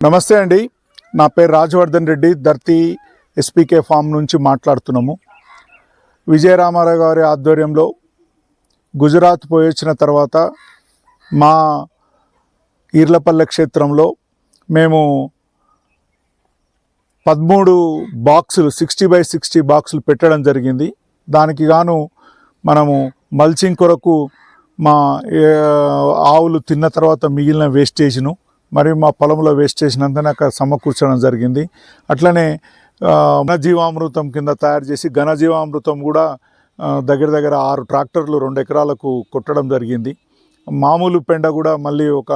నమస్తే అండి. నా పేరు రాజవర్ధన్ రెడ్డి. ధర్తి ఎస్పీకే ఫామ్ నుంచి మాట్లాడుతున్నాము. విజయరామారావు గారి ఆధ్వర్యంలో గుజరాత్ పోయొచ్చిన తర్వాత మా ఈర్లపల్లె క్షేత్రంలో మేము పదమూడు బాక్సులు సిక్స్టీ బై సిక్స్టీ బాక్సులు పెట్టడం జరిగింది. దానికి గాను మనము మల్చింగ్ కొరకు మా ఆవులు తిన్న తర్వాత మిగిలిన వేస్టేజ్ను మరియు మా పొలంలో వేస్ట్ చేసినంత అక్కడ సమకూర్చడం జరిగింది. అట్లనే ఘనజీవామృతం కింద తయారు చేసి ఘనజీవామృతం కూడా దగ్గర దగ్గర ఆరు ట్రాక్టర్లు రెండు ఎకరాలకు కొట్టడం జరిగింది. మామూలు పెండ కూడా మళ్ళీ ఒక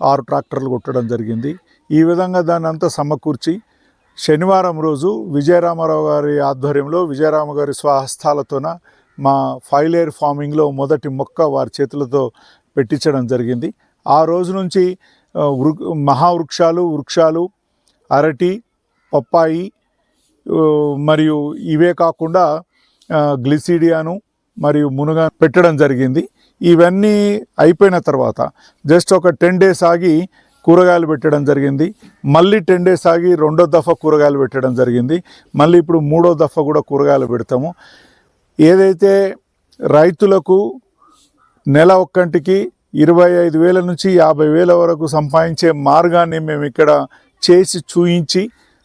ఆరు ట్రాక్టర్లు కొట్టడం జరిగింది. ఈ విధంగా దాన్ని అంతా సమకూర్చి శనివారం రోజు విజయరామారావు గారి ఆధ్వర్యంలో విజయరామ గారి స్వహస్తాలతోన మా ఫైలేర్ ఫార్మింగ్లో మొదటి మొక్క వారి చేతులతో పెట్టించడం జరిగింది. ఆ రోజు నుంచి వృ మహావృక్షాలు వృక్షాలు అరటి పప్పాయి మరియు ఇవే కాకుండా గ్లిసిడియాను మరియు మునుగ పెట్టడం జరిగింది. ఇవన్నీ అయిపోయిన తర్వాత జస్ట్ ఒక టెన్ డేస్ ఆగి కూరగాయలు పెట్టడం జరిగింది. మళ్ళీ టెన్ డేస్ ఆగి రెండో దఫా కూరగాయలు పెట్టడం జరిగింది. మళ్ళీ ఇప్పుడు మూడో దఫా కూడా కూరగాయలు పెడతాము. ఏదైతే రైతులకు నెల ఒక్కంటికి ఇరవై ఐదు వేల నుంచి యాభై వేల వరకు సంపాదించే మార్గాన్ని మేము ఇక్కడ చేసి చూయించి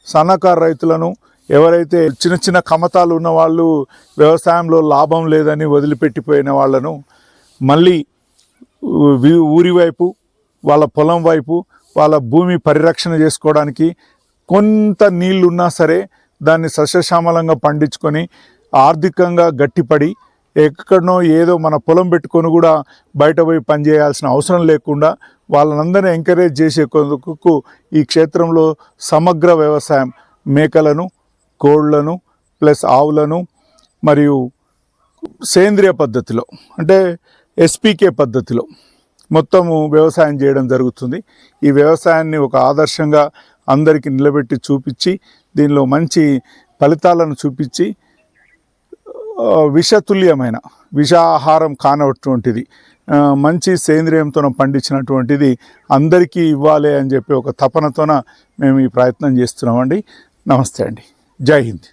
సన్నకారు రైతులను ఎవరైతే చిన్న చిన్న కమతాలు ఉన్న వాళ్ళు వ్యవసాయంలో లాభం లేదని వదిలిపెట్టిపోయిన వాళ్ళను మళ్ళీ ఊరి వైపు వాళ్ళ పొలం వైపు వాళ్ళ భూమి పరిరక్షణ చేసుకోవడానికి కొంత నీళ్ళు ఉన్నా సరే దాన్ని సస్యశ్యామలంగా పండించుకొని ఆర్థికంగా గట్టిపడి ఎక్కడనో ఏదో మన పొలం పెట్టుకొని కూడా బయట పోయి పనిచేయాల్సిన అవసరం లేకుండా వాళ్ళనందరినీ ఎంకరేజ్ చేసే కొరకు ఈ క్షేత్రంలో సమగ్ర వ్యవసాయం మేకలను కోళ్ళను ప్లస్ ఆవులను మరియు సేంద్రియ పద్ధతిలో అంటే ఎస్పీకే పద్ధతిలో మొత్తము వ్యవసాయం చేయడం జరుగుతుంది. ఈ వ్యవసాయాన్ని ఒక ఆదర్శంగా అందరికీ నిలబెట్టి చూపించి దీనిలో మంచి ఫలితాలను చూపించి విషతుల్యమైన విషాహారం కానటువంటిది మంచి సేంద్రియంతో పండించినటువంటిది అందరికీ ఇవ్వాలి అని చెప్పి ఒక తపనతోన మేము ఈ ప్రయత్నం చేస్తున్నామండి. నమస్తే అండి. జై హింద్.